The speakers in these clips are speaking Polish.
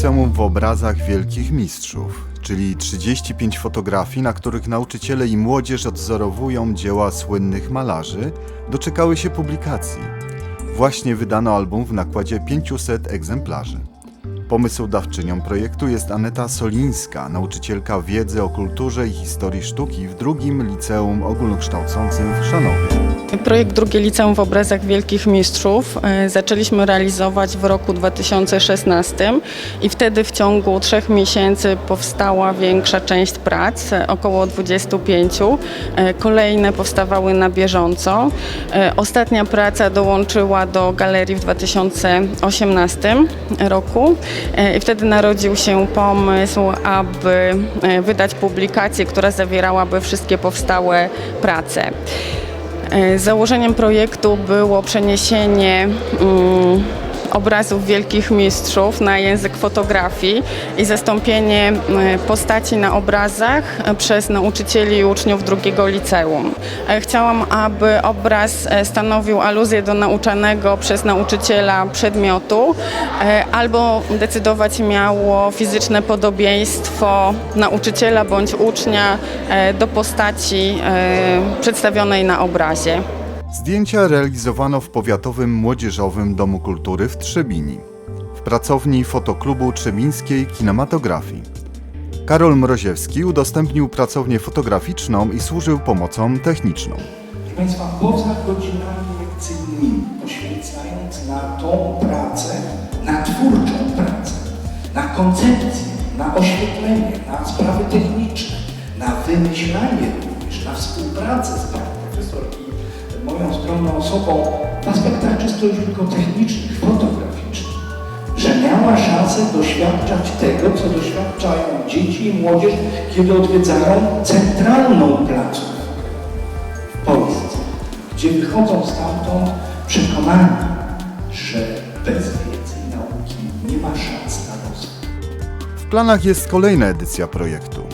liceum w obrazach wielkich mistrzów, czyli 35 fotografii, na których nauczyciele i młodzież odzorowują dzieła słynnych malarzy, doczekały się publikacji. Właśnie wydano album w nakładzie 500 egzemplarzy. Pomysłodawczynią projektu jest Aneta Solińska, nauczycielka wiedzy o kulturze i historii sztuki w drugim liceum ogólnokształcącym w Chrzanowie. Projekt Drugie Liceum w Obrazach Wielkich Mistrzów e, zaczęliśmy realizować w roku 2016 i wtedy w ciągu trzech miesięcy powstała większa część prac, e, około 25. E, Kolejne powstawały na bieżąco. Ostatnia praca dołączyła do galerii w 2018 roku i wtedy narodził się pomysł, aby e, wydać publikację, która zawierałaby wszystkie powstałe prace. E, Założeniem projektu było przeniesienie mm, obrazów wielkich mistrzów na język fotografii i zastąpienie e, postaci na obrazach e, przez nauczycieli i uczniów drugiego liceum. E, Chciałam, aby obraz stanowił aluzję do nauczanego przez nauczyciela przedmiotu albo decydować miało fizyczne podobieństwo nauczyciela bądź ucznia do postaci przedstawionej na obrazie. Zdjęcia realizowano w Powiatowym Młodzieżowym Domu Kultury w Trzebini, w pracowni fotoklubu Trzebińskiej Kinematografii. Karol Mroziewski udostępnił pracownię fotograficzną i służył pomocą techniczną. Proszę Państwa, poza godzinami lekcyjnymi, poświęcając na tą pracę, na twórczą pracę, na koncepcję, na oświetlenie, na sprawy techniczne, na wymyślanie również, na współpracę z panią profesor i moją skromną osobą w aspektach czysto tylko technicznych, fotograficznych, że miała szansę doświadczać tego, co doświadczają dzieci i młodzież, kiedy odwiedzają centralną placówkę w Polsce, gdzie wychodzą stamtąd przekonani, że bez wiedzy i nauki nie ma szans na rozwój. W planach jest kolejna edycja projektu.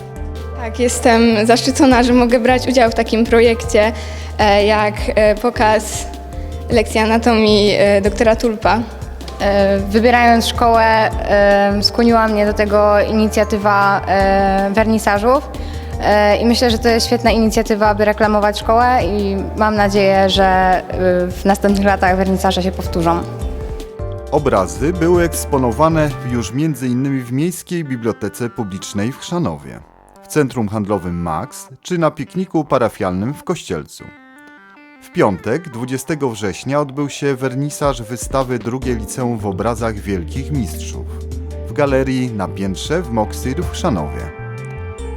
Tak, jestem zaszczycona, że mogę brać udział w takim projekcie e, jak e, pokaz lekcji anatomii e, doktora Tulpa. Wybierając szkołę, skłoniła mnie do tego inicjatywa wernisażów. I myślę, że to jest świetna inicjatywa, aby reklamować szkołę i mam nadzieję, że w następnych latach wernisaże się powtórzą. Obrazy były eksponowane już m.in. w Miejskiej Bibliotece Publicznej w Chrzanowie, w Centrum Handlowym Max czy na pikniku parafialnym w Kościelcu. W piątek, 20 września, odbył się wernisaż wystawy Drugie Liceum w Obrazach Wielkich Mistrzów w galerii na piętrze w Moksir w Chrzanowie.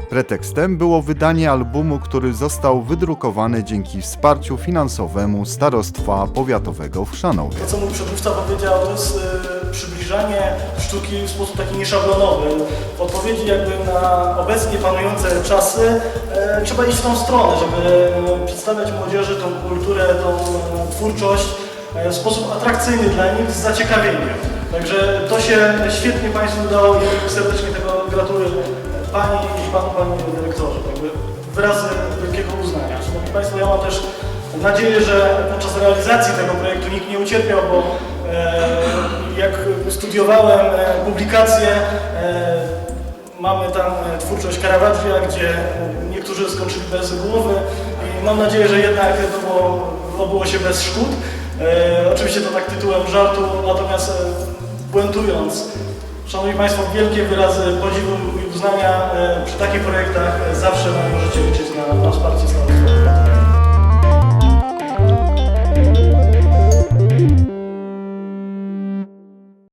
Pretekstem było wydanie albumu, który został wydrukowany dzięki wsparciu finansowemu Starostwa Powiatowego w Chrzanowie. To, co mój przedmówca powiedział, to jest e, przybliżanie sztuki w sposób taki nieszablonowy. W odpowiedzi jakby na obecnie panujące czasy e, trzeba iść w tą stronę, żeby przedstawiać młodzieży tą kulturę, tą e, twórczość e, w sposób atrakcyjny dla nich, z zaciekawieniem. Także to się świetnie Państwu udało i serdecznie tego gratuluję Pani i Panu, Panie Dyrektorze. Jakby wyrazy wielkiego uznania. Szanowni Państwo, ja mam też nadzieję, że podczas realizacji tego projektu nikt nie ucierpiał, bo jak studiowałem e, publikacje, e, mamy tam e, twórczość Caravaggia, gdzie niektórzy skończyli bez głowy i mam nadzieję, że jednak to było, obyło się bez szkód. Oczywiście to tak tytułem żartu, natomiast puentując, Szanowni Państwo, wielkie wyrazy podziwu i uznania przy takich projektach zawsze możecie liczyć na.